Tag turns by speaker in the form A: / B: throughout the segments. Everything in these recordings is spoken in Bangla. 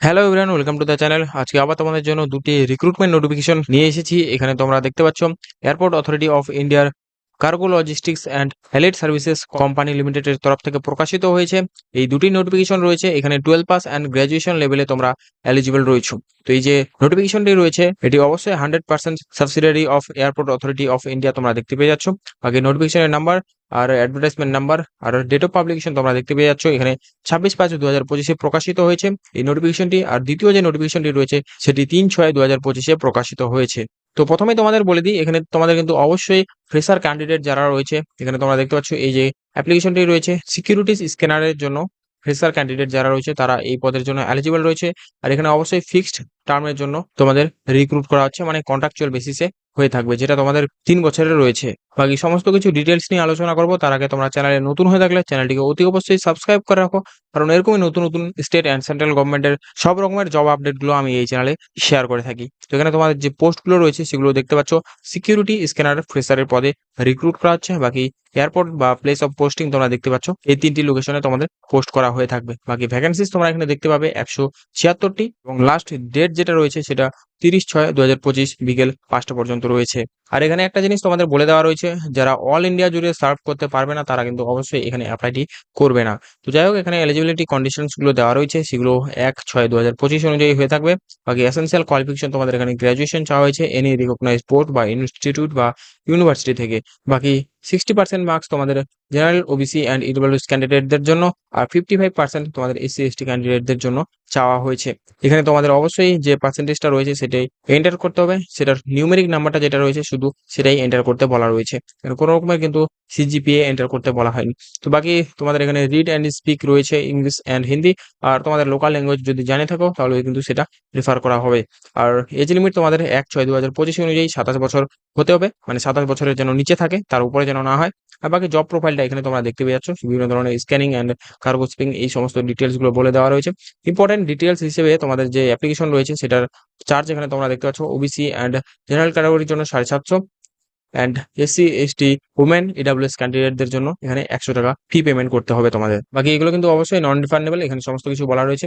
A: Hello everyone welcome to the channel আজকে আবার তোমাদের জন্য দুটি রিক্রুটমেন্ট নোটিফিকেশন নিয়ে এসেছি। এখানে তোমরা দেখতে পাচ্ছ এয়ারপোর্ট অথরিটি অফ ইন্ডিয়ার cargo logistics and allied services company লিমিটেডের তরফ থেকে প্রকাশিত হয়েছে। এই দুটি নোটিফিকেশন রয়েছে। এখানে টুয়েলভ পাস অ্যান্ড গ্র্যাজুয়েশন লেভেলে তোমরা এলিজিবল রয়েছো। তো এই যে নোটিফিকেশনটি রয়েছে, এটি অবশ্যই hundred percent subsidiary of airport authority of India তোমরা দেখতে পেয়ে যাচ্ছ। বাকি নোটিফিকেশনের নাম্বার আর অ্যাডভার্টাইজমেন্ট নাম্বার আর ডেট অফ পাবলিকেশন তোমরা দেখতে পেয়ে যাচ্ছ। এখানে ছাব্বিশ পাঁচ দু হাজার পঁচিশে প্রকাশিত হয়েছে। এই নোটিফিকেশনটি আর দ্বিতীয় যে নোটিফিকেশনটি রয়েছে, সেটি তিন ছয় দু হাজার পঁচিশে প্রকাশিত হয়েছে। তো প্রথমে তোমাদের বলে দিই, এখানে তোমাদের কিন্তু অবশ্যই ফ্রেশার ক্যান্ডিডেট যারা রয়েছে, এখানে তোমরা দেখতে পাচ্ছ এই যে অ্যাপ্লিকেশনটি রয়েছে সিকিউরিটিস স্ক্যানারের জন্য ফ্রেশার ক্যান্ডিডেট যারা রয়েছে তারা এই পদের জন্য এলিজিবল রয়েছে। আর এখানে অবশ্যই ফিক্সড টার্মের জন্য তোমাদের রিক্রুট করা হচ্ছে মানে কন্ট্রাকচুয়াল বেসিসে হয়ে থাকবে, যেটা তোমাদের তিন বছরের রয়েছে। বাকি সমস্ত কিছু ডিটেলস নিয়ে আলোচনা করব, তার আগে তোমরা চ্যানেলে নতুন হয়ে থাকলে চ্যানেলটিকে অতি অবশ্যই সাবস্ক্রাইব করে রাখো, কারণ এরকমই নতুন নতুন স্টেট অ্যান্ড সেন্ট্রাল গভর্নমেন্টের সব রকমের জব আপডেটগুলো আমি এই চ্যানেলে শেয়ার করে থাকি। তো এখানে তোমাদের যে পোস্টগুলো রয়েছে, সেগুলো দেখতে পাচ্ছ। সিকিউরিটি স্ক্যানার ফ্রেসারের পদে রিক্রুট করা হচ্ছে, বাকি এয়ারপোর্ট বা প্লেস অফ পোস্টিং তোমরা দেখতে পাচ্ছ। এই তিনটি লোকেশনে তোমাদের পোস্ট করা হয়ে থাকবে। বাকি ভ্যাকেন্সিস তোমরা এখানে দেখতে পাবে একশো ছিয়াত্তরটি, এবং লাস্ট ডেট যেটা রয়েছে, সেটা তিরিশ ছয় দু বিকেল পাঁচটা পর্যন্ত রয়েছে। আর এখানে একটা জিনিস তোমাদের বলে দেওয়া রয়েছে, যারা অল ইন্ডিয়া জুড়ে সার্ভ করতে পারবে না, তারা কিন্তু অবশ্যই এখানে অ্যাপ্লাইটি করবে না। তো যাই হোক, এখানে এলিজিবিলিটি কন্ডিশনসগুলো দেওয়া রয়েছে, সেগুলো এক ছয় দু অনুযায়ী হয়ে থাকবে। বাকি এসেন্সিয়াল কোয়ালিফিকেশন তোমাদের এখানে গ্র্যাজুয়েশন চাওয়া হয়েছে এনি রিকগনাইজ বোর্ড বা ইনস্টিটিউট বা ইউনিভার্সিটি থেকে। বাকি সিক্সটি পার্সেন্ট মার্কস তোমাদের জেনারেল ওবিসি অ্যান্ড ইডব্লিউএস ক্যান্ডিডেটদের জন্য, আর ফিফটি ফাইভ পার্সেন্ট তোমাদের এসসি এসটি ক্যান্ডিডেটদের জন্য চাওয়া হয়েছে। এখানে তোমাদের অবশ্যই যে পার্সেন্টেজটা রয়েছে সেটাই এন্টার করতে হবে। সেটার নিউমেরিক নাম্বারটা যেটা রয়েছে শুধু সেটাই এন্টার করতে বলা রয়েছে। কোনো রকমের কিন্তু সিজিপিএ এন্টার করতে বলা হয়নি। তো বাকি তোমাদের এখানে রিড অ্যান্ড স্পিক রয়েছে ইংলিশ অ্যান্ড হিন্দি আর তোমাদের লোকাল ল্যাঙ্গুয়েজ যদি জানে থাকো, তাহলে কিন্তু সেটা রেফার করা হবে। আর এজ লিমিট তোমাদের এক ছয় দু হাজার পঁচিশ অনুযায়ী সাতাশ বছর হতে হবে। মানে সাতাশ বছরের যেন নিচে থাকে, তার উপরে যেন না হয়। আর বাকি জব প্রোফাইলটা এখানে তোমরা দেখতে পেয়ে যাচ্ছ। বিভিন্ন ধরনের স্ক্যানিং অ্যান্ড কার্গো স্পিং এই সমস্ত ডিটেলসগুলো বলে দেওয়া রয়েছে। ইম্পর্টেন্ট ডিটেলস হিসেবে তোমাদের যে অ্যাপ্লিকেশন রয়েছে, সেটার চার্জ এখানে তোমরা দেখতে পাচ্ছ। ওবিসি অ্যান্ড জেনারেল ক্যাটাগরির জন্য সাড়ে সাতশো। And SC ST women EWS ক্যান্ডিডেটদের জন্য এখানে একশো টাকা ফি পেমেন্ট করতে হবে তোমাদের। বাকি এগুলো কিন্তু অবশ্যই নন রিফান্ডেবল এখানে সমস্ত কিছু বলা রয়েছে।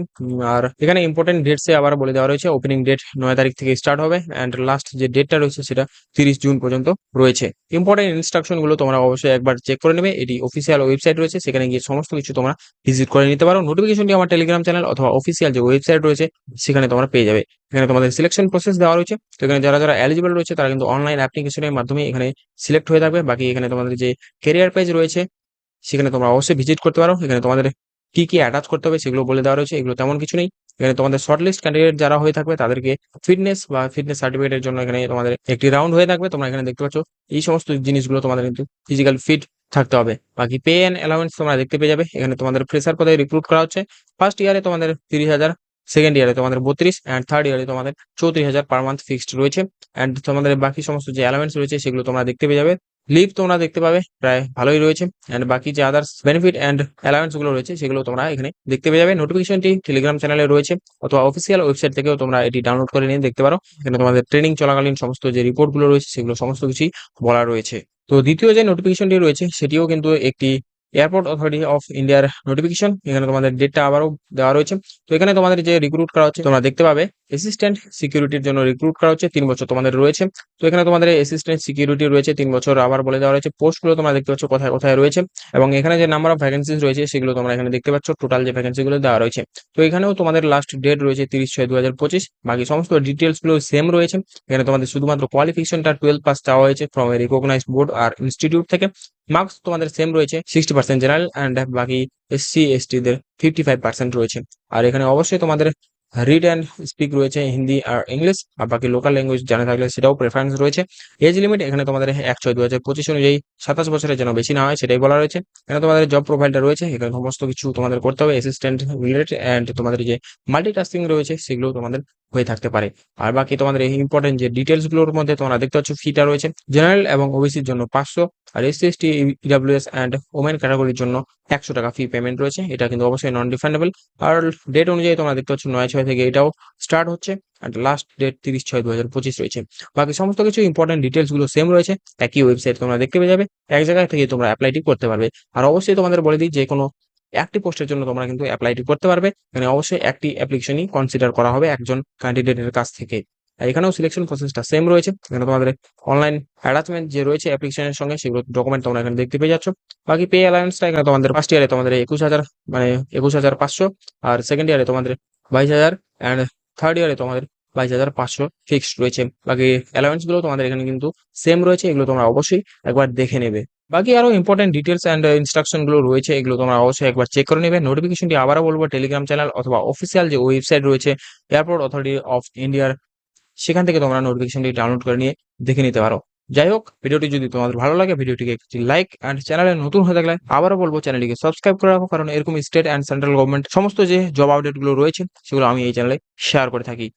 A: আর এখানে ইম্পর্টেন্ট ডেটসে আবার বলে দেওয়া রয়েছে ওপেনিং ডেট নয় তারিখ থেকে স্টার্ট হবে অ্যান্ড লাস্ট যে ডেটটা রয়েছে সেটা তিরিশ জুন পর্যন্ত রয়েছে। ইম্পর্টেন্ট ইনস্ট্রাকশনগুলো তোমরা অবশ্যই একবার চেক করে নেবে। এটি অফিসিয়াল ওয়েবসাইট রয়েছে, সেখানে গিয়ে সমস্ত কিছু তোমরা ভিজিট করে নিতে পারো। নোটিফিকেশনটি আমার টেলিগ্রাম চ্যানেল অথবা অফিসিয়াল যে ওয়েবসাইট রয়েছে, সেখানে তোমরা পেয়ে যাবে। এখানে তোমাদের সিলেকশন প্রসেস দেওয়া রয়েছে। এখানে যারা যারা এলিজিবল রয়েছে, তারা কিন্তু অনলাইন অ্যাপ্লিকেশনের মাধ্যমে এখানে সিলেক্ট হয়ে থাকবে। বাকি এখানে তোমাদের যে কেরিয়ার পেজ রয়েছে, সেখানে তোমরা অবশ্যই ভিজিট করতে পারো। এখানে তোমাদের কি কি অ্যাটাচ করতে হবে সেগুলো বলে দেওয়া রয়েছে, এগুলো তেমন কিছু নেই। এখানে তোমাদের শর্টলিস্ট ক্যান্ডিডেট যারা হয়ে থাকবে, তাদেরকে ফিটনেস বা ফিটনেস সার্টিফিকেটের জন্য এখানে তোমাদের একটি রাউন্ড হয়ে থাকবে। তোমরা এখানে দেখতে পাচ্ছ, এই সমস্ত জিনিসগুলো তোমাদের কিন্তু ফিজিক্যাল ফিট থাকতে হবে। বাকি পে অ্যান্ড অ্যালাউন্স তোমরা দেখতে পেয়ে যাবে। এখানে তোমাদের ফ্রেশার পদে রিক্রুট করা হচ্ছে। ফার্স্ট ইয়ারে তোমাদের তিরিশ হাজার সেকেন্ড ইয়ারে তোমাদের বত্রিশ অ্যান্ড থার্ড ইয়ারে তোমাদের চৌত্রিশ হাজার পার মান্থ ফিক্সড রয়েছে অ্যান্ড তোমাদের বাকি সমস্ত যে অ্যালামেন্টস রয়েছে সেগুলো তোমরা দেখতে পেয়ে যাবে। লিভ তোমরা দেখতে পাবে, প্রায় ভালোই রয়েছে অ্যান্ড বাকি যে আদার্স বেনিফিট অ্যান্ড অ্যালাউন্সগুলো রয়েছে সেগুলো তোমরা এখানে দেখতে পেয়ে যাবে। নোটিফিকেশনটি টেলিগ্রাম চ্যানেলে রয়েছে অথবা অফিসিয়াল ওয়েবসাইট থেকেও তোমরা এটি ডাউনলোড করে নিয়ে দেখতে পারো। এখানে তোমাদের ট্রেনিং চলাকালীন সমস্ত যে রিপোর্টগুলো রয়েছে সেগুলো সমস্ত কিছুই বলা রয়েছে। তো দ্বিতীয় যে নোটিফিকেশনটি রয়েছে সেটিও কিন্তু একটি এয়ারপোর্ট অথরিটি অফ ইন্ডিয়ার নোটিফিকেশন এখানে তোমাদের ডেটটা আবারও দেওয়া রয়েছে। তো এখানে তোমাদের যে রিক্রুট করা হচ্ছে, তোমরা দেখতে পাবে অ্যাসিস্ট্যান্ট সিকিউরিটির জন্য রিক্রুট করা হচ্ছে, তিন বছর তোমাদের রয়েছে। তো এখানে তোমাদের অ্যাসিস্ট্যান্ট সিকিউরিটি রয়েছে, তিন বছর আবার বলে দেওয়া রয়েছে। পোস্টগুলো তোমরা দেখতে পাচ্ছ কোথায় কোথায় রয়েছে। এবং এখানে যে নাম্বার অফ ভ্যাকেন্সিস রয়েছে, সেগুলো তোমরা এখানে দেখতে পাচ্ছ টোটাল যে ভ্যাকেন্সিগুলো দেওয়া রয়েছে। তো এখানেও তোমাদের লাস্ট ডেট রয়েছে তিরিশ ছয় দু হাজার পঁচিশ। বাকি সমস্ত ডিটেলসগুলো সেম রয়েছে। এখানে তোমাদের শুধুমাত্র কোয়ালিফিকেশনটা টুয়েলভ পাস চাওয়া হয়েছে ফ্রম এ রিকগনাইজ বোর্ড আর ইনস্টিটিউট থেকে। মার্কস তোমাদের সেম রয়েছে সিক্সটি পার্সেন্ট জেনারেল অ্যান্ড বাকি এসসি এসটিদের ফিফটি ফাইভ পার্সেন্ট রয়েছে। আর এখানে অবশ্যই তোমাদের রিড অ্যান্ড স্পিক রয়েছে হিন্দি আর ইংলিশ আর বাকি লোকাল ল্যাঙ্গুয়েজ জানা থাকলে সেটাও প্রেফারেন্স রয়েছে। এজ লিমিট এখানে তোমাদের এক ছয় দু হাজার পঁচিশ অনুযায়ী সাতাশ বছরের যেন বেশি না হয় সেটাই বলা রয়েছে। এখানে তোমাদের জব প্রোফাইলটা রয়েছে, এখানে সমস্ত কিছু তোমাদের করতে হবে অ্যাসিস্ট্যান্ট রিলেটেড অ্যান্ড তোমাদের যে মাল্টিটাস্কিং রয়েছে সেগুলো তোমাদের হয়ে থাকতে পারে। আর বাকি তোমাদের এই ইম্পর্টেন্ট যে ডিটেলসগুলোর মধ্যে তোমরা দেখতে পাচ্ছ ফিটা রয়েছে। জেনারেল এবং ওবিসির জন্য পাঁচশো, আর SC ST EWS and women ক্যাটাগরির জন্য একশো টাকা ফি পেমেন্ট রয়েছে। এটা কিন্তু অবশ্যই নন রিফান্ডেবল আর ডেট অনুযায়ী তোমরা দেখতে পাচ্ছ নয় ছয় থেকে এটাও স্টার্ট হচ্ছে। অ্যান্ড লাস্ট ডেট তিরিশ ছয় দু হাজার পঁচিশ রয়েছে। বাকি সমস্ত কিছু ইম্পর্টেন্ট ডিটেলসগুলো সেম রয়েছে। একই ওয়েবসাইট তোমরা দেখতে পেয়ে যাবে। এক জায়গা থেকে তোমরা অ্যাপ্লাইটি করতে পারবে। আর অবশ্যই তোমাদের বলে দিই, যে কোনো একটি পোস্টের জন্য তোমরা কিন্তু অ্যাপ্লাইটি করতে পারবে। এখানে অবশ্যই একটি অ্যাপ্লিকেশনই কনসিডার করা হবে একজন ক্যান্ডিডেটের কাছ থেকে। আর এখানেও সিলেকশন প্রসেসটা সেম রয়েছে। এখানে তোমাদের অনলাইন অ্যাটাচমেন্ট যে রয়েছে অ্যাপ্লিকেশনের সঙ্গে সেগুলো ডকুমেন্ট তোমরা এখানে দেখতে পেয়ে যাচ্ছ। বাকি পে অ্যালায়েন্সটা এখানে তোমাদের ফার্স্ট ইয়ারে তোমাদের একুশ হাজার মানে একুশ হাজার পাঁচশো আর সেকেন্ড ইয়ারে তোমাদের বাইশ হাজার অ্যান্ড থার্ড ইয়ারে তোমাদের বাইশ হাজার পাঁচশো ফিক্সড রয়েছে। বাকি অ্যালায়েন্সগুলো তোমাদের এখানে কিন্তু সেম রয়েছে, এগুলো তোমরা অবশ্যই একবার দেখে নেবে। বাকি আরও ইম্পর্টেন্ট ডিটেলস অ্যান্ড ইনস্ট্রাকশনগুলো রয়েছে, এগুলো তোমরা অবশ্যই একবার চেক করে নেবে। নোটিফিকেশনটি আবারও বলব টেলিগ্রাম চ্যানেল অথবা অফিসিয়াল যে ওয়েবসাইট রয়েছে এয়ারপোর্ট অথরিটি অফ ইন্ডিয়ার সেখান থেকে তোমরা নোটিফিকেশনটি ডাউনলোড করে নিয়ে দেখে নিতে পারো। যাই হোক ভিডিওটি যদি তোমাদের ভালো লাগে, ভিডিওটিকে একটি লাইক অ্যান্ড চ্যানেলে নতুন হয়ে থাকলে আবারও বলব চ্যানেলটিকে সাবস্ক্রাইব করে রাখো, কারণ এরকম স্টেট অ্যান্ড সেন্ট্রাল গভর্নমেন্ট সমস্ত যে জব আপডেটগুলো রয়েছে, সেগুলো আমি এই চ্যানেলে শেয়ার করে থাকি।